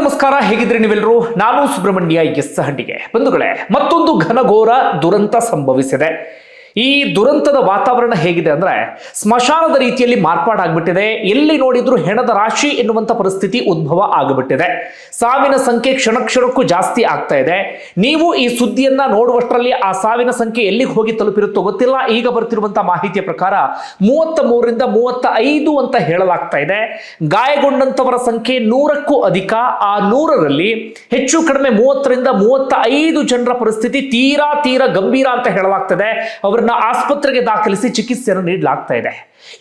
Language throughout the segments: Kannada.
ನಮಸ್ಕಾರ ಹೇಗಿದ್ರೆ ನೀವೆಲ್ಲರೂ? ನಾನು ಸುಬ್ರಹ್ಮಣ್ಯ ಎಸ್ ಹಂಡಿಗೆ. ಬಂಧುಗಳೇ ಮತ್ತೊಂದು ಘನಘೋರ ದುರಂತ ಸಂಭವಿಸಿದೆ. ಈ ದುರಂತದ ವಾತಾವರಣ ಹೇಗಿದೆ ಅಂದ್ರೆ ಸ್ಮಶಾನದ ರೀತಿಯಲ್ಲಿ ಮಾರ್ಪಾಡಾಗ್ಬಿಟ್ಟಿದೆ ಎಲ್ಲಿ ನೋಡಿದ್ರು ಹೆಣದ ರಾಶಿ ಎನ್ನುವಂತ ಪರಿಸ್ಥಿತಿ ಉದ್ಭವ ಆಗಿಬಿಟ್ಟಿದೆ. ಸಾವಿನ ಸಂಖ್ಯೆ ಕ್ಷಣ ಕ್ಷಣಕ್ಕೂ ಜಾಸ್ತಿ ಆಗ್ತಾ ಇದೆ. ನೀವು ಈ ಸುದ್ದಿಯನ್ನ ನೋಡುವಷ್ಟರಲ್ಲಿ ಆ ಸಾವಿನ ಸಂಖ್ಯೆ ಎಲ್ಲಿಗೆ ಹೋಗಿ ತಲುಪಿರುತ್ತೋ ಗೊತ್ತಿಲ್ಲ. ಈಗ ಬರ್ತಿರುವಂತಹ ಮಾಹಿತಿಯ ಪ್ರಕಾರ ಮೂವತ್ತ ಮೂರರಿಂದ ಮೂವತ್ತ ಐದು ಅಂತ ಹೇಳಲಾಗ್ತಾ ಇದೆ. ಗಾಯಗೊಂಡಂತವರ ಸಂಖ್ಯೆ ನೂರಕ್ಕೂ ಅಧಿಕ. ಆ ನೂರರಲ್ಲಿ ಹೆಚ್ಚು ಕಡಿಮೆ ಮೂವತ್ತರಿಂದ ಮೂವತ್ತ ಐದು ಜನರ ಪರಿಸ್ಥಿತಿ ತೀರಾ ತೀರಾ ಗಂಭೀರ ಅಂತ ಹೇಳಲಾಗ್ತದೆ. ಅವರನ್ನ ಆಸ್ಪತ್ರೆಗೆ ದಾಖಲಿಸಿ ಚಿಕಿತ್ಸೆಯನ್ನು ನೀಡಲಾಗ್ತಾ ಇದೆ.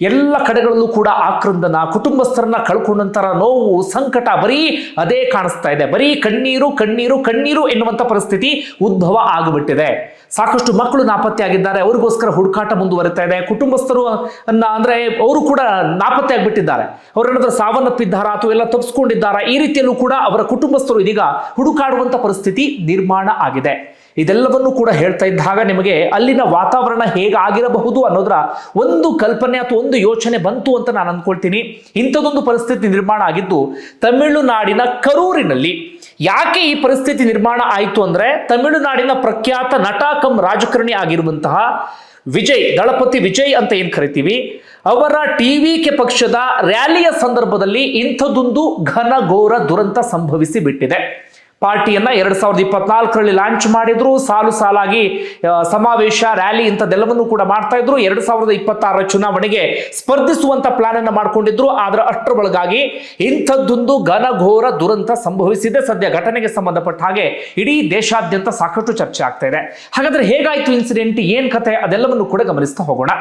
ಎಲ್ಲ ಕಡೆಗಳಲ್ಲೂ ಕೂಡ ಆಕ್ರಂದನ, ಕುಟುಂಬಸ್ಥರನ್ನ ಕಳ್ಕೊಂಡಂತರ ನೋವು, ಸಂಕಟ ಬರೀ ಅದೇ ಕಾಣಿಸ್ತಾ ಇದೆ. ಬರೀ ಕಣ್ಣೀರು ಕಣ್ಣೀರು ಕಣ್ಣೀರು ಎನ್ನುವಂಥ ಪರಿಸ್ಥಿತಿ ಉದ್ಭವ ಆಗಿಬಿಟ್ಟಿದೆ. ಸಾಕಷ್ಟು ಮಕ್ಕಳು ನಾಪತ್ತೆ ಆಗಿದ್ದಾರೆ ಅವ್ರಿಗೋಸ್ಕರ ಹುಡುಕಾಟ ಮುಂದುವರಿತಾ ಇದೆ. ಕುಟುಂಬಸ್ಥರು ಅಂದ್ರೆ ಅವರು ಕೂಡ ನಾಪತ್ತೆ ಆಗಿಬಿಟ್ಟಿದ್ದಾರೆ. ಅವರೇನಾದ್ರೂ ಸಾವನ್ನಪ್ಪಿದ್ದಾರಾ ಅಥವಾ ಎಲ್ಲ ತಪ್ಪಿಸ್ಕೊಂಡಿದ್ದಾರಾ ಈ ರೀತಿಯಲ್ಲೂ ಕೂಡ ಅವರ ಕುಟುಂಬಸ್ಥರು ಇದೀಗ ಹುಡುಕಾಡುವಂತ ಪರಿಸ್ಥಿತಿ ನಿರ್ಮಾಣ ಆಗಿದೆ. ಇದೆಲ್ಲವನ್ನೂ ಕೂಡ ಹೇಳ್ತಾ ಇದ್ದಾಗ ನಿಮಗೆ ಅಲ್ಲಿನ ವಾತಾವರಣ ಹೇಗಾಗಿರಬಹುದು ಅನ್ನೋದರ ಒಂದು ಕಲ್ಪನೆ ಅಥವಾ ಒಂದು ಯೋಚನೆ ಬಂತು ಅಂತ ನಾನು ಅಂದ್ಕೊಳ್ತೀನಿ. ಇಂಥದೊಂದು ಪರಿಸ್ಥಿತಿ ನಿರ್ಮಾಣ ಆಗಿದ್ದು ತಮಿಳುನಾಡಿನ ಕರೂರಿನಲ್ಲಿ ಯಾಕೆ ಈ ಪರಿಸ್ಥಿತಿ ನಿರ್ಮಾಣ ಆಯಿತು ಅಂದ್ರೆ ತಮಿಳುನಾಡಿನ ಪ್ರಖ್ಯಾತ ನಟ ಕಂ ರಾಜಕಾರಣಿ ಆಗಿರುವಂತಹ ವಿಜಯ್, ದಳಪತಿ ವಿಜಯ್ ಅಂತ ಏನು ಕರಿತೀವಿ? ಅವರ ಟಿವಿಕೆ ಪಕ್ಷದ ರ್ಯಾಲಿಯ ಸಂದರ್ಭದಲ್ಲಿ ಇಂಥದೊಂದು ಘನಘೋರ ದುರಂತ ಸಂಭವಿಸಿ ಬಿಟ್ಟಿದೆ. ಪಾರ್ಟಿಯನ್ನ ಎರಡ್ ಸಾವಿರದ ಇಪ್ಪತ್ನಾಲ್ಕರಲ್ಲಿ ಲಾಂಚ್ ಮಾಡಿದ್ರು. ಸಾಲು ಸಾಲಾಗಿ ಸಮಾವೇಶ, ರ್ಯಾಲಿ ಇಂಥದ್ದೆಲ್ಲವನ್ನು ಕೂಡ ಮಾಡ್ತಾ ಇದ್ರು. ಎರಡ್ ಸಾವಿರದ ಇಪ್ಪತ್ತಾರರ ಚುನಾವಣೆಗೆ ಸ್ಪರ್ಧಿಸುವಂತ ಪ್ಲಾನ್ ಅನ್ನ ಮಾಡ್ಕೊಂಡಿದ್ರು. ಆದ್ರೆ ಅಷ್ಟರ ಒಳಗಾಗಿ ಇಂಥದ್ದೊಂದು ಘನಘೋರ ದುರಂತ ಸಂಭವಿಸಿದೆ. ಸದ್ಯ ಘಟನೆಗೆ ಸಂಬಂಧಪಟ್ಟ ಹಾಗೆ ಇಡೀ ದೇಶಾದ್ಯಂತ ಸಾಕಷ್ಟು ಚರ್ಚೆ ಆಗ್ತಾ ಇದೆ. ಹಾಗಾದ್ರೆ ಹೇಗಾಯ್ತು ಇನ್ಸಿಡೆಂಟ್ ಏನ್ ಕತೆ, ಅದೆಲ್ಲವನ್ನು ಕೂಡ ಗಮನಿಸ್ತಾ ಹೋಗೋಣ.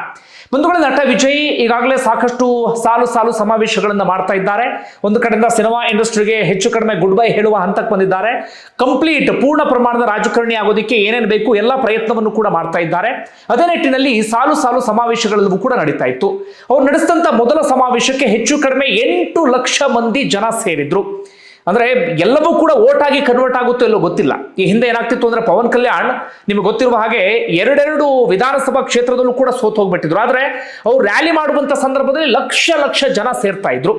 ಬಂಧುಗಳ, ನಟ ವಿಜಯ್ ಈಗಾಗಲೇ ಸಾಕಷ್ಟು ಸಾಲು ಸಾಲು ಸಮಾವೇಶಗಳನ್ನ ಮಾಡ್ತಾ ಇದ್ದಾರೆ. ಒಂದು ಕಡೆಯಿಂದ ಸಿನಿಮಾ ಇಂಡಸ್ಟ್ರಿಗೆ ಹೆಚ್ಚು ಕಡಿಮೆ ಗುಡ್ ಬೈ ಹೇಳುವ ಹಂತಕ್ಕೆ ಬಂದಿದ್ದಾರೆ. ಕಂಪ್ಲೀಟ್ ಪೂರ್ಣ ಪ್ರಮಾಣದ ರಾಜಕಾರಣಿ ಆಗೋದಕ್ಕೆ ಏನೇನು ಬೇಕು ಎಲ್ಲ ಪ್ರಯತ್ನವನ್ನು ಕೂಡ ಮಾಡ್ತಾ ಇದ್ದಾರೆ. ಅದೇ ನಿಟ್ಟಿನಲ್ಲಿ ಸಾಲು ಸಾಲು ಸಮಾವೇಶಗಳೆಲ್ಲವೂ ಕೂಡ ನಡೀತಾ ಇತ್ತು. ಅವ್ರು ನಡೆಸಿದಂತ ಮೊದಲ ಸಮಾವೇಶಕ್ಕೆ ಹೆಚ್ಚು ಕಡಿಮೆ ಎಂಟು ಲಕ್ಷ ಮಂದಿ ಜನ ಸೇರಿದ್ರು. ಅಂದ್ರೆ ಎಲ್ಲವೂ ಕೂಡ ಓಟ್ ಆಗಿ ಕನ್ವರ್ಟ್ ಆಗುತ್ತೋ ಇಲ್ಲೋ ಗೊತ್ತಿಲ್ಲ. ಈ ಹಿಂದೆ ಏನಾಗ್ತಿತ್ತು ಅಂದ್ರೆ ಪವನ್ ಕಲ್ಯಾಣ್ ನಿಮ್ಗೆ ಗೊತ್ತಿರುವ ಹಾಗೆ ಎರಡೆರಡು ವಿಧಾನಸಭಾ ಕ್ಷೇತ್ರದಲ್ಲೂ ಕೂಡ ಸೋತ್ ಹೋಗ್ಬಿಟ್ಟಿದ್ರು. ಆದ್ರೆ ಅವ್ರು ರ್ಯಾಲಿ ಮಾಡುವಂತ ಸಂದರ್ಭದಲ್ಲಿ ಲಕ್ಷ ಲಕ್ಷ ಜನ ಸೇರ್ತಾ ಇದ್ರು.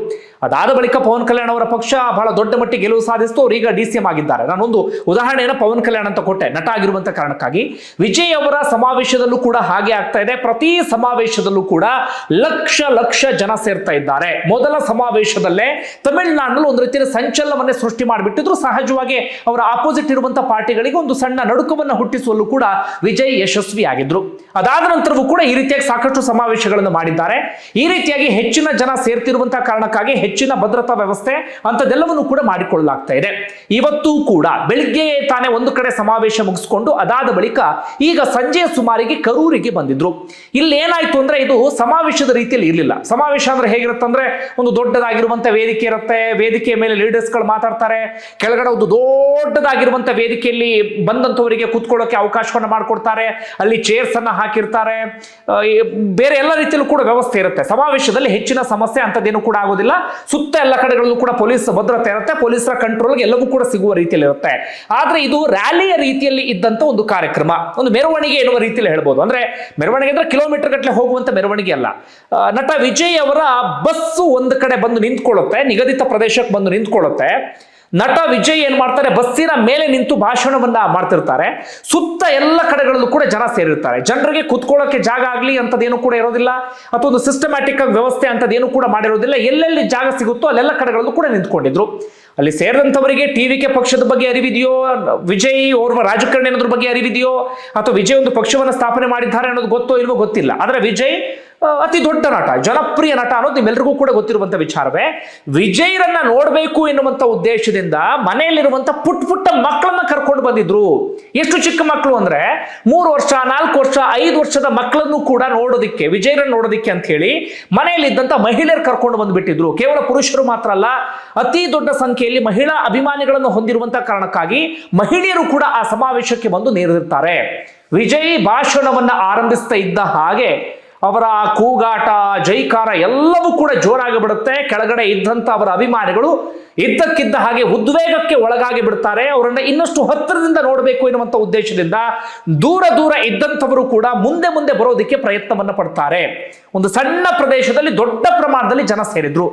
ಅದಾದ ಬಳಿಕ ಪವನ್ ಕಲ್ಯಾಣ್ ಅವರ ಪಕ್ಷ ಬಹಳ ದೊಡ್ಡ ಮಟ್ಟಿಗೆ ಗೆಲುವು ಸಾಧಿಸಿತು. ಅವ್ರು ಈಗ ಡಿ ಸಿ ಎಂ ಆಗಿದ್ದಾರೆ. ನಾನೊಂದು ಉದಾಹರಣೆಯನ್ನು ಪವನ್ ಕಲ್ಯಾಣ್ ಅಂತ ಕೊಟ್ಟೆ. ನಟ ಆಗಿರುವಂತ ಕಾರಣಕ್ಕಾಗಿ. ವಿಜಯ್ ಅವರ ಸಮಾವೇಶದಲ್ಲೂ ಕೂಡ ಹಾಗೆ ಆಗ್ತಾ ಇದೆ. ಪ್ರತಿ ಸಮಾವೇಶದಲ್ಲೂ ಕೂಡ ಲಕ್ಷ ಲಕ್ಷ ಜನ ಸೇರ್ತಾ ಇದ್ದಾರೆ. ಮೊದಲ ಸಮಾವೇಶದಲ್ಲೇ ತಮಿಳುನಾಡಿನಲ್ಲಿ ಒಂದು ರೀತಿಯ ಸಂಚಲನವನ್ನೇ ಸೃಷ್ಟಿ ಮಾಡಿಬಿಟ್ಟಿದ್ರು. ಸಹಜವಾಗಿ ಅವರ ಆಪೋಸಿಟ್ ಇರುವಂತಹ ಪಾರ್ಟಿಗಳಿಗೆ ಒಂದು ಸಣ್ಣ ನಡುಕವನ್ನು ಹುಟ್ಟಿಸುವಲ್ಲೂ ಕೂಡ ವಿಜಯ್ ಯಶಸ್ವಿಯಾಗಿದ್ರು. ಅದಾದ ನಂತರವೂ ಕೂಡ ಈ ರೀತಿಯಾಗಿ ಸಾಕಷ್ಟು ಸಮಾವೇಶಗಳನ್ನು ಮಾಡಿದ್ದಾರೆ. ಈ ರೀತಿಯಾಗಿ ಹೆಚ್ಚಿನ ಜನ ಸೇರ್ತಿರುವಂತಹ ಕಾರಣಕ್ಕಾಗಿ ಹೆಚ್ಚಿನ ಭದ್ರತಾ ವ್ಯವಸ್ಥೆ ಅಂತದೆಲ್ಲವನ್ನು ಕೂಡ ಮಾಡಿಕೊಳ್ಳಲಾಗ್ತಾ ಇದೆ. ಇವತ್ತು ಕೂಡ ಬೆಳಿಗ್ಗೆ ತಾನೇ ಒಂದು ಕಡೆ ಸಮಾವೇಶ ಮುಗಿಸ್ಕೊಂಡು ಅದಾದ ಬಳಿಕ ಈಗ ಸಂಜೆ ಸುಮಾರಿಗೆ ಕರೂರಿಗೆ ಬಂದಿದ್ರು. ಇಲ್ಲಿ ಏನಾಯ್ತು ಅಂದ್ರೆ ಇದು ಸಮಾವೇಶದ ರೀತಿಯಲ್ಲಿ ಇರಲಿಲ್ಲ. ಸಮಾವೇಶ ಅಂದ್ರೆ ಹೇಗಿರುತ್ತೆ ಅಂದ್ರೆ ಒಂದು ದೊಡ್ಡದಾಗಿರುವಂತಹ ವೇದಿಕೆ ಇರುತ್ತೆ. ವೇದಿಕೆಯ ಮೇಲೆ ಲೀಡರ್ಸ್ ಗಳು ಮಾತಾಡ್ತಾರೆ. ಕೆಳಗಡೆ ಒಂದು ದೊಡ್ಡದಾಗಿರುವಂತ ವೇದಿಕೆಯಲ್ಲಿ ಬಂದಂತವರಿಗೆ ಕೂತ್ಕೊಳ್ಳೋಕೆ ಅವಕಾಶವನ್ನು ಮಾಡಿಕೊಡ್ತಾರೆ. ಅಲ್ಲಿ ಚೇರ್ಸ್ ಅನ್ನ ಹಾಕಿರ್ತಾರೆ. ಬೇರೆ ಎಲ್ಲ ರೀತಿಯಲ್ಲೂ ಕೂಡ ವ್ಯವಸ್ಥೆ ಇರುತ್ತೆ. ಸಮಾವೇಶದಲ್ಲಿ ಹೆಚ್ಚಿನ ಸಮಸ್ಯೆ ಅಂತದೇನು ಕೂಡ ಆಗೋದಿಲ್ಲ. ಸುತ್ತ ಎಲ್ಲ ಕಡೆಗಳಲ್ಲೂ ಕೂಡ ಪೊಲೀಸ್ ಭದ್ರತೆ ಇರುತ್ತೆ. ಪೊಲೀಸರ ಕಂಟ್ರೋಲ್ಗೆ ಎಲ್ಲವೂ ಕೂಡ ಸಿಗುವ ರೀತಿಯಲ್ಲಿ ಇರುತ್ತೆ. ಆದ್ರೆ ಇದು ರ್ಯಾಲಿಯ ರೀತಿಯಲ್ಲಿ ಇದ್ದಂತ ಒಂದು ಕಾರ್ಯಕ್ರಮ. ಒಂದು ಮೆರವಣಿಗೆ ಎನ್ನುವ ರೀತಿಯಲ್ಲಿ ಹೇಳ್ಬೋದು. ಅಂದ್ರೆ ಮೆರವಣಿಗೆ ಅಂದ್ರೆ ಕಿಲೋಮೀಟರ್ ಗಟ್ಟಲೆ ಹೋಗುವಂತ ಮೆರವಣಿಗೆ ಅಲ್ಲ. ನಟ ವಿಜಯ್ ಅವರ ಬಸ್ಸು ಒಂದು ಕಡೆ ಬಂದು ನಿಂತ್ಕೊಳ್ಳುತ್ತೆ. ನಿಗದಿತ ಪ್ರದೇಶಕ್ಕೆ ಬಂದು ನಿಂತ್ಕೊಳ್ಳುತ್ತೆ. ನಟ ವಿಜಯ್ ಏನ್ ಮಾಡ್ತಾರೆ, ಬಸ್ಸಿನ ಮೇಲೆ ನಿಂತು ಭಾಷಣವನ್ನ ಮಾಡ್ತಿರ್ತಾರೆ. ಸುತ್ತ ಎಲ್ಲ ಕಡೆಗಳಲ್ಲೂ ಕೂಡ ಜನ ಸೇರಿರ್ತಾರೆ. ಜನರಿಗೆ ಕುತ್ಕೊಳ್ಳೋಕೆ ಜಾಗ ಆಗ್ಲಿ ಅಂತದೇನು ಕೂಡ ಇರೋದಿಲ್ಲ. ಅಥವಾ ಒಂದು ಸಿಸ್ಟಮ್ಯಾಟಿಕ್ ಆಗಿ ವ್ಯವಸ್ಥೆ ಅಂತದೇನು ಕೂಡ ಮಾಡಿರೋದಿಲ್ಲ. ಎಲ್ಲೆಲ್ಲಿ ಜಾಗ ಸಿಗುತ್ತೋ ಅಲ್ಲೆಲ್ಲ ಕಡೆಗಳಲ್ಲೂ ಕೂಡ ನಿಂತ್ಕೊಂಡಿದ್ರು. ಅಲ್ಲಿ ಸೇರಿದಂಥವರಿಗೆ ಟಿವಿಕೆ ಪಕ್ಷದ ಬಗ್ಗೆ ಅರಿವಿದೆಯೋ, ವಿಜಯ್ ಓರ್ವ ರಾಜಕಾರಣಿ ಅನ್ನೋದ್ರ ಬಗ್ಗೆ ಅರಿವಿದೆಯೋ, ಅಥವಾ ವಿಜಯ್ ಒಂದು ಪಕ್ಷವನ್ನು ಸ್ಥಾಪನೆ ಮಾಡಿದ್ದಾರೆ ಅನ್ನೋದು ಗೊತ್ತೋ ಇಲ್ವೋ ಗೊತ್ತಿಲ್ಲ. ಆದರೆ ವಿಜಯ್ ಅತಿ ದೊಡ್ಡ ನಟ, ಜನಪ್ರಿಯ ನಟ ಅನ್ನೋದು ನಿಮ್ಮೆಲ್ರಿಗೂ ಕೂಡ ಗೊತ್ತಿರುವಂತ ವಿಚಾರವೇ. ವಿಜಯರನ್ನ ನೋಡಬೇಕು ಎನ್ನುವಂತ ಉದ್ದೇಶದಿಂದ ಮನೆಯಲ್ಲಿರುವಂತ ಪುಟ್ಟ ಪುಟ್ಟ ಮಕ್ಕಳನ್ನ ಕರ್ಕೊಂಡು ಬಂದಿದ್ರು. ಎಷ್ಟು ಚಿಕ್ಕ ಮಕ್ಕಳು ಅಂದ್ರೆ ಮೂರು ವರ್ಷ, ನಾಲ್ಕು ವರ್ಷ, ಐದು ವರ್ಷದ ಮಕ್ಕಳನ್ನು ಕೂಡ ನೋಡೋದಿಕ್ಕೆ, ವಿಜಯರನ್ನು ನೋಡೋದಿಕ್ಕೆ ಅಂತ ಹೇಳಿ ಮನೆಯಲ್ಲಿದ್ದಂತ ಮಹಿಳೆಯರು ಕರ್ಕೊಂಡು ಬಂದ್ಬಿಟ್ಟಿದ್ರು. ಕೇವಲ ಪುರುಷರು ಮಾತ್ರ ಅಲ್ಲ, ಅತಿ ದೊಡ್ಡ ಸಂಖ್ಯೆಯಲ್ಲಿ ಮಹಿಳಾ ಅಭಿಮಾನಿಗಳನ್ನು ಹೊಂದಿರುವಂತ ಕಾರಣಕ್ಕಾಗಿ ಮಹಿಳೆಯರು ಕೂಡ ಆ ಸಮಾವೇಶಕ್ಕೆ ಬಂದು ನೆರೆದಿರ್ತಾರೆ ವಿಜಯ್ ಭಾಷಣವನ್ನ ಆರಂಭಿಸ್ತಾ ಇದ್ದ ಹಾಗೆ ಅವರ ಕೂಗಾಟ, ಜೈಕಾರ ಎಲ್ಲವೂ ಕೂಡ ಜೋರಾಗಿ ಬಿಡುತ್ತೆ. ಕೆಳಗಡೆ ಇದ್ದಂತ ಅವರ ಅಭಿಮಾನಿಗಳು ಇದ್ದಕ್ಕಿದ್ದ ಹಾಗೆ ಉದ್ವೇಗಕ್ಕೆ ಒಳಗಾಗಿ ಬಿಡ್ತಾರೆ. ಅವರನ್ನ ಇನ್ನಷ್ಟು ಹತ್ತಿರದಿಂದ ನೋಡಬೇಕು ಎನ್ನುವಂಥ ಉದ್ದೇಶದಿಂದ ದೂರ ದೂರ ಇದ್ದಂಥವರು ಕೂಡ ಮುಂದೆ ಮುಂದೆ ಬರೋದಕ್ಕೆ ಪ್ರಯತ್ನವನ್ನು ಪಡ್ತಾರೆ. ಒಂದು ಸಣ್ಣ ಪ್ರದೇಶದಲ್ಲಿ ದೊಡ್ಡ ಪ್ರಮಾಣದಲ್ಲಿ ಜನ ಸೇರಿದ್ರು.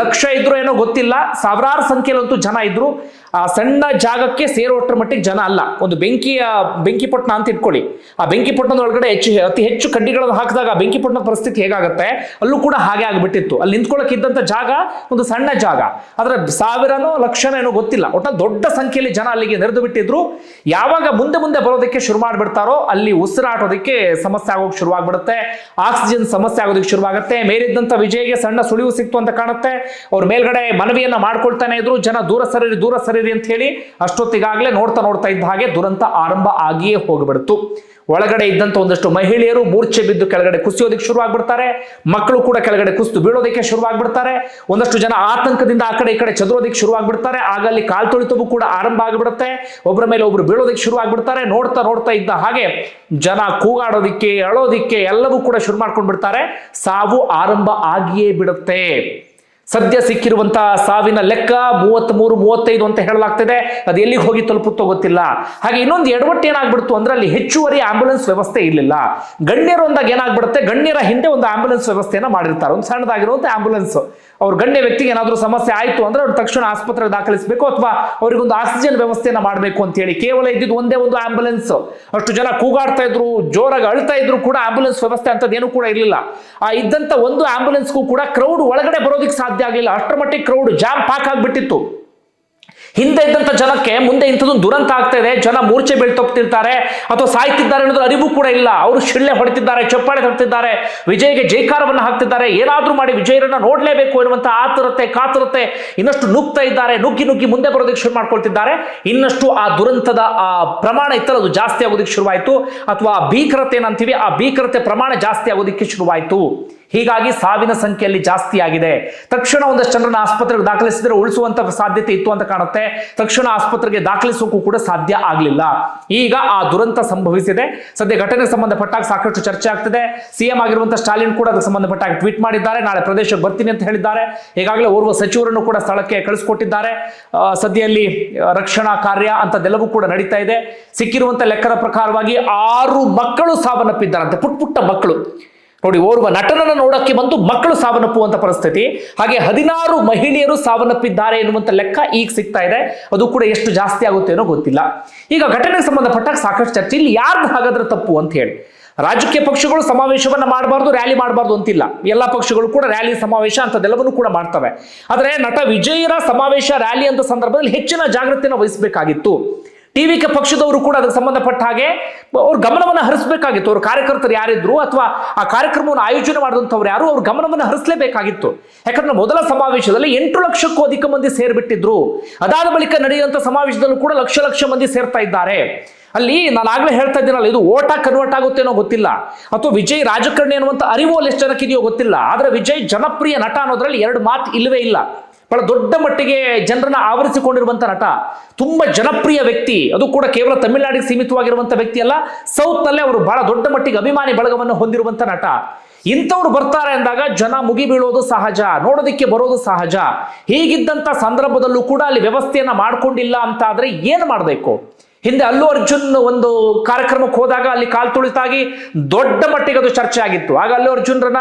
ಲಕ್ಷ ಇದ್ರು ಏನೋ ಗೊತ್ತಿಲ್ಲ, ಸಾವಿರಾರು ಸಂಖ್ಯೆಯಲ್ಲಂತೂ ಜನ ಇದ್ರು. ಆ ಸಣ್ಣ ಜಾಗಕ್ಕೆ ಸೇರೋಟ್ರ ಮಟ್ಟಿಗೆ ಜನ ಅಲ್ಲ. ಒಂದು ಬೆಂಕಿಯ ಬೆಂಕಿಪಟ್ಟಣ ಅಂತ ಇಟ್ಕೊಳ್ಳಿ. ಆ ಬೆಂಕಿಪಟ್ಟಣದ ಒಳಗಡೆ ಹೆಚ್ಚು, ಅತಿ ಹೆಚ್ಚು ಕಡ್ಡಿಗಳನ್ನು ಹಾಕಿದಾಗ ಆ ಬೆಂಕಿಪಟ್ಟಣದ ಪರಿಸ್ಥಿತಿ ಹೇಗಾಗುತ್ತೆ? ಅಲ್ಲೂ ಕೂಡ ಹಾಗೆ ಆಗಿಬಿಟ್ಟಿತ್ತು. ಅಲ್ಲಿ ನಿಂತ್ಕೊಳ್ಳಕ್ಕೆ ಇದ್ದಂತ ಜಾಗ, ಒಂದು ಸಣ್ಣ ಜಾಗ. ಆದ್ರೆ ಸಾವಿರನೋ ಲಕ್ಷನೇನೋ ಗೊತ್ತಿಲ್ಲ. ಒಟ್ಟು ದೊಡ್ಡ ಸಂಖ್ಯೆಯಲ್ಲಿ ಜನ ಅಲ್ಲಿಗೆ ನೆರೆದು ಬಿಟ್ಟಿದ್ರು. ಯಾವಾಗ ಮುಂದೆ ಮುಂದೆ ಬರೋದಕ್ಕೆ ಶುರು ಮಾಡಿಬಿಡ್ತಾರೋ, ಅಲ್ಲಿ ಉಸಿರಾಟೋದಕ್ಕೆ ಸಮಸ್ಯೆ ಆಗೋಕೆ ಶುರುವಾಗ್ಬಿಡುತ್ತೆ. ಆಕ್ಸಿಜನ್ ಸಮಸ್ಯೆ ಆಗೋದಕ್ಕೆ ಶುರುವಾಗುತ್ತೆ. ಮೇಲಿದ್ದಂತ ವಿಜಯ್ಗೆ ಸಣ್ಣ ಸುಳಿವು ಸಿಕ್ತು ಅಂತ ಕಾಣುತ್ತೆ. ಅವ್ರ ಮೇಲ್ಗಡೆ ಮನವಿಯನ್ನ ಮಾಡ್ಕೊಳ್ತಾನೆ ಇದ್ರು. ಜನ ದೂರ ಸರಿ ದೂರ ಸರಿರಿ ಅಂತ ಹೇಳಿ ಅಷ್ಟೊತ್ತಿಗಾಗಲೇ ನೋಡ್ತಾ ನೋಡ್ತಾ ಇದ್ದ ಹಾಗೆ ದುರಂತ ಆರಂಭ ಆಗಿಯೇ ಹೋಗ್ಬಿಡ್ತು. ಒಳಗಡೆ ಇದ್ದಂತ ಒಂದಷ್ಟು ಮಹಿಳೆಯರು ಮೂರ್ಛೆ ಬಿದ್ದು ಕೆಳಗಡೆ ಕುಸಿಯೋದಕ್ಕೆ ಶುರು ಆಗ್ಬಿಡ್ತಾರೆ ಮಕ್ಕಳು ಕೂಡ ಕೆಳಗಡೆ ಕುಸಿದು ಬೀಳೋದಕ್ಕೆ ಶುರು ಆಗ್ಬಿಡ್ತಾರೆ ಒಂದಷ್ಟು ಜನ ಆತಂಕದಿಂದ ಆ ಕಡೆ ಈ ಕಡೆ ಚದುರೋದಕ್ಕೆ ಶುರು ಆಗ್ಬಿಡ್ತಾರೆ ಆಗ ಅಲ್ಲಿ ಕಾಲ್ ತೊಳಿತವು ಕೂಡ ಆರಂಭ ಆಗಿಬಿಡುತ್ತೆ. ಒಬ್ಬರ ಮೇಲೆ ಒಬ್ರು ಬೀಳೋದಕ್ಕೆ ಶುರು ಆಗ್ಬಿಡ್ತಾರೆ ನೋಡ್ತಾ ನೋಡ್ತಾ ಇದ್ದ ಹಾಗೆ ಜನ ಕೂಗಾಡೋದಿಕ್ಕೆ, ಅಳೋದಿಕ್ಕೆ ಎಲ್ಲವೂ ಕೂಡ ಶುರು ಮಾಡ್ಕೊಂಡ್ಬಿಡ್ತಾರೆ. ಸಾವು ಆರಂಭ ಆಗಿಯೇ ಬಿಡುತ್ತೆ. ಸದ್ಯ ಸಿಕ್ಕಿರುವಂತಹ ಸಾವಿನ ಲೆಕ್ಕ ಮೂವತ್ತ್ ಮೂರು ಮೂವತ್ತೈದು ಅಂತ ಹೇಳಲಾಗ್ತದೆ. ಅದು ಎಲ್ಲಿಗೆ ಹೋಗಿ ತಲುಪುತ್ತೋ ಗೊತ್ತಿಲ್ಲ. ಹಾಗೆ ಇನ್ನೊಂದು ಎಡವಟ್ಟು ಏನಾಗ್ಬಿಡ್ತು ಅಂದ್ರೆ ಅಲ್ಲಿ ಹೆಚ್ಚುವರಿ ಆಂಬ್ಯುಲೆನ್ಸ್ ವ್ಯವಸ್ಥೆ ಇರಲಿಲ್ಲ. ಗಣ್ಯರು ಅಂದಾಗ ಏನಾಗ್ಬಿಡುತ್ತೆ? ಗಣ್ಯರ ಹಿಂದೆ ಒಂದು ಆಂಬ್ಯುಲೆನ್ಸ್ ವ್ಯವಸ್ಥೆಯನ್ನ ಮಾಡಿರ್ತಾರೆ. ಒಂದು ಸಣ್ಣದಾಗಿರುವಂತಹ ಆಂಬ್ಯುಲೆನ್ಸ್ ಅವ್ರ ಗಣ್ಯ ವ್ಯಕ್ತಿಗೆ ಏನಾದರೂ ಸಮಸ್ಯೆ ಆಯಿತು ಅಂದ್ರೆ ಅವ್ರು ತಕ್ಷಣ ಆಸ್ಪತ್ರೆಗೆ ದಾಖಲಿಸಬೇಕು ಅಥವಾ ಅವರಿಗೊಂದು ಆಕ್ಸಿಜನ್ ವ್ಯವಸ್ಥೆಯನ್ನು ಮಾಡಬೇಕು ಅಂತ ಹೇಳಿ. ಕೇವಲ ಇದ್ದಿದ್ದು ಒಂದೇ ಒಂದು ಆಂಬ್ಯುಲೆನ್ಸ್ ಅಷ್ಟು ಜನ ಕೂಗಾಡ್ತಾ ಇದ್ರು, ಜೋರಾಗಿ ಅಳ್ತಾ ಇದ್ರು ಕೂಡ ಆಂಬ್ಯುಲೆನ್ಸ್ ವ್ಯವಸ್ಥೆ ಅಂತದೇನು ಕೂಡ ಇರಲಿಲ್ಲ. ಆ ಇದ್ದಂತ ಒಂದು ಆಂಬ್ಯುಲೆನ್ಸ್ಗೂ ಕೂಡ ಕ್ರೌಡ್ ಒಳಗಡೆ ಬರೋದಕ್ಕೆ ಸಾಧ್ಯ ಆಗಲಿಲ್ಲ. ಅಷ್ಟರ ಮಟ್ಟಿಗೆ ಕ್ರೌಡ್ ಜಾಮ್ ಪಾಕ್ ಆಗ್ಬಿಟ್ಟಿತ್ತು. ಹಿಂದೆ ಇದ್ದಂಥ ಜನಕ್ಕೆ ಮುಂದೆ ಇಂಥದ್ದೊಂದು ದುರಂತ ಆಗ್ತಾ ಇದೆ, ಜನ ಮೂರ್ಛೆ ಬೆಳ್ತೋಗ್ತಿರ್ತಾರೆ ಅಥವಾ ಸಾಯ್ತಿದ್ದಾರೆ ಅನ್ನೋದು ಅರಿವು ಕೂಡ ಇಲ್ಲ. ಅವರು ಶಿಳ್ಳೆ ಹೊಡಿತಿದ್ದಾರೆ, ಚಪ್ಪಾಳೆ ತರ್ತಿದ್ದಾರೆ ವಿಜಯ್ಗೆ ಜೈಕಾರವನ್ನು ಹಾಕ್ತಿದ್ದಾರೆ, ಏನಾದರೂ ಮಾಡಿ ವಿಜಯರನ್ನ ನೋಡಲೇಬೇಕು ಎನ್ನುವಂಥ ಆತುರತೆ, ಕಾತುರತೆ ಇನ್ನಷ್ಟು ನುಗ್ತಾ ಇದ್ದಾರೆ, ನುಗ್ಗಿ ನುಗ್ಗಿ ಮುಂದೆ ಬರೋದಕ್ಕೆ ಶುರು ಮಾಡ್ಕೊಳ್ತಿದ್ದಾರೆ. ಇನ್ನಷ್ಟು ಆ ದುರಂತದ ಆ ಪ್ರಮಾಣ ಇತ್ತಲ್ಲ, ಅದು ಜಾಸ್ತಿ ಆಗೋದಕ್ಕೆ ಶುರುವಾಯಿತು. ಅಥವಾ ಆ ಭೀಕರತೆ ಏನಂತೀವಿ, ಆ ಭೀಕರತೆ ಪ್ರಮಾಣ ಜಾಸ್ತಿ ಆಗೋದಕ್ಕೆ ಶುರುವಾಯಿತು. ಹೀಗಾಗಿ ಸಾವಿನ ಸಂಖ್ಯೆಯಲ್ಲಿ ಜಾಸ್ತಿ ಆಗಿದೆ. ತಕ್ಷಣ ಒಂದಷ್ಟು ಜನರನ್ನ ಆಸ್ಪತ್ರೆಗೆ ದಾಖಲಿಸಿದ್ರೆ ಉಳಿಸುವಂತ ಸಾಧ್ಯತೆ ಇತ್ತು ಅಂತ ಕಾಣುತ್ತೆ. ತಕ್ಷಣ ಆಸ್ಪತ್ರೆಗೆ ದಾಖಲಿಸೋಕ್ಕೂ ಕೂಡ ಸಾಧ್ಯ ಆಗಲಿಲ್ಲ. ಈಗ ಆ ದುರಂತ ಸಂಭವಿಸಿದೆ. ಸದ್ಯ ಘಟನೆ ಸಂಬಂಧಪಟ್ಟಾಗ ಸಾಕಷ್ಟು ಚರ್ಚೆ ಆಗ್ತಿದೆ. ಸಿಎಂ ಆಗಿರುವಂತಹ ಸ್ಟಾಲಿನ್ ಕೂಡ ಅದಕ್ಕೆ ಸಂಬಂಧಪಟ್ಟಾಗ ಟ್ವೀಟ್ ಮಾಡಿದ್ದಾರೆ. ನಾಳೆ ಪ್ರದೇಶಕ್ಕೆ ಬರ್ತೀನಿ ಅಂತ ಹೇಳಿದ್ದಾರೆ. ಈಗಾಗಲೇ ಓರ್ವ ಸಚಿವರನ್ನು ಕೂಡ ಸ್ಥಳಕ್ಕೆ ಕಳಿಸ್ಕೊಟ್ಟಿದ್ದಾರೆ. ಸದ್ಯದಲ್ಲಿ ರಕ್ಷಣಾ ಕಾರ್ಯ ಅಂತದೆಲ್ಲವೂ ಕೂಡ ನಡೀತಾ ಇದೆ. ಸಿಕ್ಕಿರುವಂತಹ ಲೆಕ್ಕದ ಪ್ರಕಾರವಾಗಿ ಆರು ಮಕ್ಕಳು ಸಾವನ್ನಪ್ಪಿದ್ದಾರಂತೆ ಪುಟ್ಟ ಪುಟ್ಟ ಮಕ್ಕಳು. ನೋಡಿ, ಓರ್ವ ನಟನನ್ನು ನೋಡಕ್ಕೆ ಬಂದು ಮಕ್ಕಳು ಸಾವನ್ನಪ್ಪುವಂತ ಪರಿಸ್ಥಿತಿ. ಹಾಗೆ ಹದಿನಾರು ಮಹಿಳೆಯರು ಸಾವನ್ನಪ್ಪಿದ್ದಾರೆ ಎನ್ನುವಂತ ಲೆಕ್ಕ ಈಗ ಸಿಗ್ತಾ ಇದೆ. ಅದು ಕೂಡ ಎಷ್ಟು ಜಾಸ್ತಿ ಆಗುತ್ತೆ ಗೊತ್ತಿಲ್ಲ. ಈಗ ಘಟನೆಗೆ ಸಂಬಂಧಪಟ್ಟಾಗ ಸಾಕಷ್ಟು ಚರ್ಚೆ. ಇಲ್ಲಿ ಯಾರ್ದು ಹಾಗಾದ್ರೆ ತಪ್ಪು ಅಂತ ಹೇಳಿ. ರಾಜಕೀಯ ಪಕ್ಷಗಳು ಸಮಾವೇಶವನ್ನ ಮಾಡಬಾರ್ದು ರ್ಯಾಲಿ ಮಾಡಬಾರ್ದು ಅಂತಿಲ್ಲ. ಎಲ್ಲ ಪಕ್ಷಗಳು ಕೂಡ ರ್ಯಾಲಿ ಸಮಾವೇಶ ಅಂತದೆಲ್ಲವನ್ನು ಕೂಡ ಮಾಡ್ತವೆ. ಆದರೆ ನಟ ವಿಜಯರ ಸಮಾವೇಶ ರ್ಯಾಲಿ ಅಂತ ಸಂದರ್ಭದಲ್ಲಿ ಹೆಚ್ಚಿನ ಜಾಗೃತಿಯನ್ನು ವಹಿಸಬೇಕಾಗಿತ್ತು. ಟಿವಿಕೆ ಪಕ್ಷದವರು ಕೂಡ ಅದಕ್ಕೆ ಸಂಬಂಧಪಟ್ಟ ಹಾಗೆ ಅವ್ರ ಗಮನವನ್ನು ಹರಿಸಬೇಕಾಗಿತ್ತು. ಅವ್ರ ಕಾರ್ಯಕರ್ತರು ಯಾರಿದ್ರು ಅಥವಾ ಆ ಕಾರ್ಯಕ್ರಮವನ್ನು ಆಯೋಜನೆ ಮಾಡಿದಂಥವ್ರು ಯಾರು, ಅವ್ರ ಗಮನವನ್ನು ಹರಿಸಲೇಬೇಕಾಗಿತ್ತು. ಯಾಕಂದ್ರೆ ಮೊದಲ ಸಮಾವೇಶದಲ್ಲಿ ಎಂಟು ಲಕ್ಷಕ್ಕೂ ಅಧಿಕ ಮಂದಿ ಸೇರ್ಬಿಟ್ಟಿದ್ರು. ಅದಾದ ಬಳಿಕ ನಡೆಯುವಂಥ ಸಮಾವೇಶದಲ್ಲೂ ಕೂಡ ಲಕ್ಷ ಲಕ್ಷ ಮಂದಿ ಸೇರ್ತಾ ಇದ್ದಾರೆ. ಅಲ್ಲಿ ನಾನು ಆಗ್ಲೇ ಹೇಳ್ತಾ ಇದ್ದೀನಲ್ಲ, ಇದು ಓಟ ಕನ್ವರ್ಟ್ ಆಗುತ್ತೇನೋ ಗೊತ್ತಿಲ್ಲ. ಅಥವಾ ವಿಜಯ್ ರಾಜಕಾರಣಿ ಅನ್ನುವಂಥ ಅರಿವು ಅಲ್ಲಿ ಎಷ್ಟು ಜನಕ್ಕಿದೆಯೋ ಗೊತ್ತಿಲ್ಲ. ಆದರೆ ವಿಜಯ್ ಜನಪ್ರಿಯ ನಟ ಅನ್ನೋದ್ರಲ್ಲಿ ಎರಡು ಮಾತು ಇಲ್ಲವೇ ಇಲ್ಲ. ಬಹಳ ದೊಡ್ಡ ಮಟ್ಟಿಗೆ ಜನರನ್ನ ಆವರಿಸಿಕೊಂಡಿರುವಂಥ ನಟ, ತುಂಬಾ ಜನಪ್ರಿಯ ವ್ಯಕ್ತಿ, ಅದು ಕೂಡ ಕೇವಲ ತಮಿಳುನಾಡಿಗೆ ಸೀಮಿತವಾಗಿರುವಂಥ ವ್ಯಕ್ತಿ ಅಲ್ಲ ಸೌತ್ ನಲ್ಲೇ ಅವರು ಬಹಳ ದೊಡ್ಡ ಮಟ್ಟಿಗೆ ಅಭಿಮಾನಿ ಬಳಗವನ್ನು ಹೊಂದಿರುವಂಥ ನಟ. ಇಂಥವ್ರು ಬರ್ತಾರೆ ಅಂದಾಗ ಜನ ಮುಗಿ ಬೀಳೋದು ಸಹಜ, ನೋಡೋದಕ್ಕೆ ಬರೋದು ಸಹಜ. ಹೀಗಿದ್ದಂತ ಸಂದರ್ಭದಲ್ಲೂ ಕೂಡ ಅಲ್ಲಿ ವ್ಯವಸ್ಥೆಯನ್ನ ಮಾಡ್ಕೊಂಡಿಲ್ಲ ಅಂತ ಆದ್ರೆ ಏನು ಮಾಡಬೇಕು? ಹಿಂದೆ ಅಲ್ಲು ಅರ್ಜುನ್ ಒಂದು ಕಾರ್ಯಕ್ರಮಕ್ಕೆ ಹೋದಾಗ ಅಲ್ಲಿ ಕಾಲ್ ತುಳಿತಾಗಿ ದೊಡ್ಡ ಮಟ್ಟಿಗೆ ಅದು ಚರ್ಚೆ ಆಗಿತ್ತು ಆಗ ಅಲ್ಲು ಅರ್ಜುನ್ರನ್ನ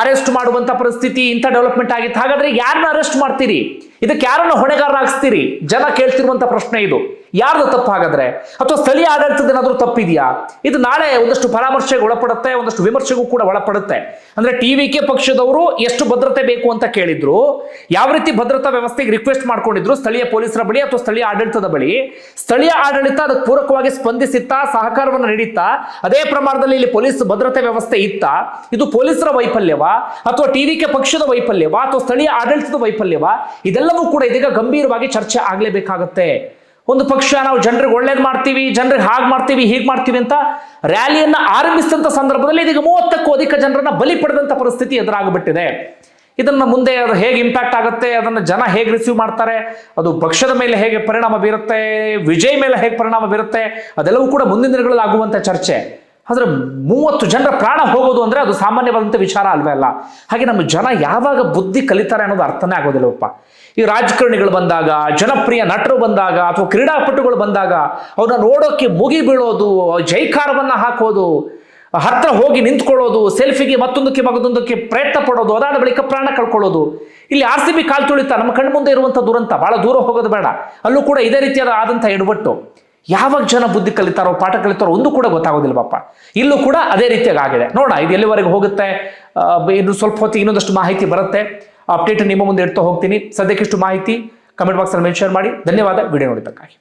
ಅರೆಸ್ಟ್ ಮಾಡುವಂತ ಪರಿಸ್ಥಿತಿ ಇಂಥ ಡೆವಲಪ್ಮೆಂಟ್ ಆಗಿತ್ತು. ಹಾಗಾದ್ರೆ ಯಾರನ್ನ ಅರೆಸ್ಟ್ ಮಾಡ್ತೀರಿ? ಇದಕ್ಕೆ ಯಾರನ್ನ ಹೊಣೆಗಾರರಾಗಿಸ್ತೀರಿ? ಜನ ಕೇಳ್ತಿರುವಂತ ಪ್ರಶ್ನೆ ಇದು. ಯಾರ್ದು ತಪ್ಪು ಹಾಗಾದ್ರೆ ಅಥವಾ ಸ್ಥಳೀಯ ಆಡಳಿತದ ಏನಾದರೂ ತಪ್ಪಿದೆಯಾ? ಇದು ನಾಳೆ ಒಂದಷ್ಟು ಪರಾಮರ್ಶೆಗೆ ಒಳಪಡುತ್ತೆ, ಒಂದಷ್ಟು ವಿಮರ್ಶೆಗೂ ಕೂಡ ಒಳಪಡುತ್ತೆ. ಅಂದ್ರೆ ಟಿವಿಕೆ ಪಕ್ಷದವರು ಎಷ್ಟು ಭದ್ರತೆ ಬೇಕು ಅಂತ ಕೇಳಿದ್ರು, ಯಾವ ರೀತಿ ಭದ್ರತಾ ವ್ಯವಸ್ಥೆಗೆ ರಿಕ್ವೆಸ್ಟ್ ಮಾಡ್ಕೊಂಡಿದ್ರು ಸ್ಥಳೀಯ ಪೊಲೀಸರ ಬಳಿ ಅಥವಾ ಸ್ಥಳೀಯ ಆಡಳಿತದ ಬಳಿ. ಸ್ಥಳೀಯ ಆಡಳಿತ ಅದಕ್ಕೆ ಪೂರಕವಾಗಿ ಸ್ಪಂದಿಸಿತ್ತಾ, ಸಹಕಾರವನ್ನು ನೀಡಿತ್ತಾ, ಅದೇ ಪ್ರಮಾಣದಲ್ಲಿ ಇಲ್ಲಿ ಪೊಲೀಸ್ ಭದ್ರತೆ ವ್ಯವಸ್ಥೆ ಇತ್ತ? ಇದು ಪೊಲೀಸರ ವೈಫಲ್ಯವಾ? ಅಥವಾ ಟಿವಿಕೆ ಪಕ್ಷದ ವೈಫಲ್ಯವಾ? ಅಥವಾ ಸ್ಥಳೀಯ ಆಡಳಿತದ ವೈಫಲ್ಯವಾ? ಇದೆಲ್ಲವೂ ಕೂಡ ಇದೀಗ ಗಂಭೀರವಾಗಿ ಚರ್ಚೆ ಆಗ್ಲೇಬೇಕಾಗತ್ತೆ. ಒಂದು ಪಕ್ಷ ನಾವು ಜನರಿಗೆ ಒಳ್ಳೇದು ಮಾಡ್ತೀವಿ, ಜನರಿಗೆ ಹಾಗೆ ಮಾಡ್ತೀವಿ, ಹೀಗೆ ಮಾಡ್ತೀವಿ ಅಂತ ರ್ಯಾಲಿಯನ್ನು ಆರಂಭಿಸಿದಂಥ ಸಂದರ್ಭದಲ್ಲಿ ಇದೀಗ ಮೂವತ್ತಕ್ಕೂ ಅಧಿಕ ಜನರನ್ನ ಬಲಿ ಪಡೆದಂಥ ಪರಿಸ್ಥಿತಿ ಎದುರಾಗ್ಬಿಟ್ಟಿದೆ. ಇದನ್ನು ಮುಂದೆ ಅದು ಹೇಗೆ ಇಂಪ್ಯಾಕ್ಟ್ ಆಗುತ್ತೆ, ಅದನ್ನು ಜನ ಹೇಗೆ ರಿಸೀವ್ ಮಾಡ್ತಾರೆ, ಅದು ಪಕ್ಷದ ಮೇಲೆ ಹೇಗೆ ಪರಿಣಾಮ ಬೀರುತ್ತೆ, ವಿಜಯ್ ಮೇಲೆ ಹೇಗೆ ಪರಿಣಾಮ ಬೀರುತ್ತೆ, ಅದೆಲ್ಲವೂ ಕೂಡ ಮುಂದಿನ ದಿನಗಳಲ್ಲಿ ಆಗುವಂಥ ಚರ್ಚೆ. ಆದರೆ ಮೂವತ್ತು ಜನರ ಪ್ರಾಣ ಹೋಗೋದು ಅಂದರೆ ಅದು ಸಾಮಾನ್ಯವಾದಂಥ ವಿಚಾರ ಅಲ್ವೇ ಅಲ್ಲ. ಹಾಗೆ ನಮ್ಮ ಜನ ಯಾವಾಗ ಬುದ್ಧಿ ಕಲಿತಾರೆ ಅನ್ನೋದು ಅರ್ಥನೇ ಆಗೋದಿಲ್ಲವಪ್ಪ. ಈ ರಾಜಕಾರಣಿಗಳು ಬಂದಾಗ, ಜನಪ್ರಿಯ ನಟರು ಬಂದಾಗ, ಅಥವಾ ಕ್ರೀಡಾಪಟುಗಳು ಬಂದಾಗ, ಅವ್ರನ್ನ ನೋಡೋಕ್ಕೆ ಮುಗಿ ಬೀಳೋದು, ಜೈಕಾರವನ್ನು ಹಾಕೋದು, ಹತ್ರ ಹೋಗಿ ನಿಂತ್ಕೊಳ್ಳೋದು, ಸೆಲ್ಫಿಗೆ ಮತ್ತೊಂದಕ್ಕೆ ಮಗದೊಂದಕ್ಕೆ ಪ್ರಯತ್ನ ಪಡೋದು, ಅದಾದ ಬಳಿಕ ಪ್ರಾಣ ಕಳ್ಕೊಳ್ಳೋದು. ಇಲ್ಲಿ ಆರ್ ಸಿ ಬಿ ಕಾಲ್ ತುಳಿತ ನಮ್ಮ ಕಣ್ಮುಂದೆ ಇರುವಂಥ ದುರಂತ ಭಾಳ ದೂರ ಹೋಗೋದು ಬೇಡ. ಅಲ್ಲೂ ಕೂಡ ಇದೇ ರೀತಿಯಾದ ಆದಂಥ ಎಡವಟ್ಟು. ಯಾವಾಗ ಜನ ಬುದ್ಧಿ ಕಲಿತಾರೋ, ಪಾಠ ಕಲಿತಾರೋ ಒಂದು ಕೂಡ ಗೊತ್ತಾಗೋದಿಲ್ವಪ್ಪ ಇಲ್ಲೂ ಕೂಡ ಅದೇ ರೀತಿಯಾಗಿ ಆಗಿದೆ. ನೋಡೋಣ, ಇದು ಎಲ್ಲಿವರೆಗೆ ಹೋಗುತ್ತೆ? ಇನ್ನು ಸ್ವಲ್ಪ ಹೊತ್ತಿಗೆ ಇನ್ನೊಂದಷ್ಟು ಮಾಹಿತಿ ಬರುತ್ತೆ. ಅಪ್ಡೇಟ್ ನಿಮ್ಮ ಮುಂದೆ ಇಡ್ತಾ ಹೋಗ್ತೀನಿ. ಸದ್ಯಕ್ಕಿಷ್ಟು ಮಾಹಿತಿ, ಕಮೆಂಟ್ ಬಾಕ್ಸಲ್ಲಿ ಮೆನ್ಷನ್ ಮಾಡಿ. ಧನ್ಯವಾದ. ವಿಡಿಯೋ ನೋಡಿದ್ದಕ್ಕಾಗಿ.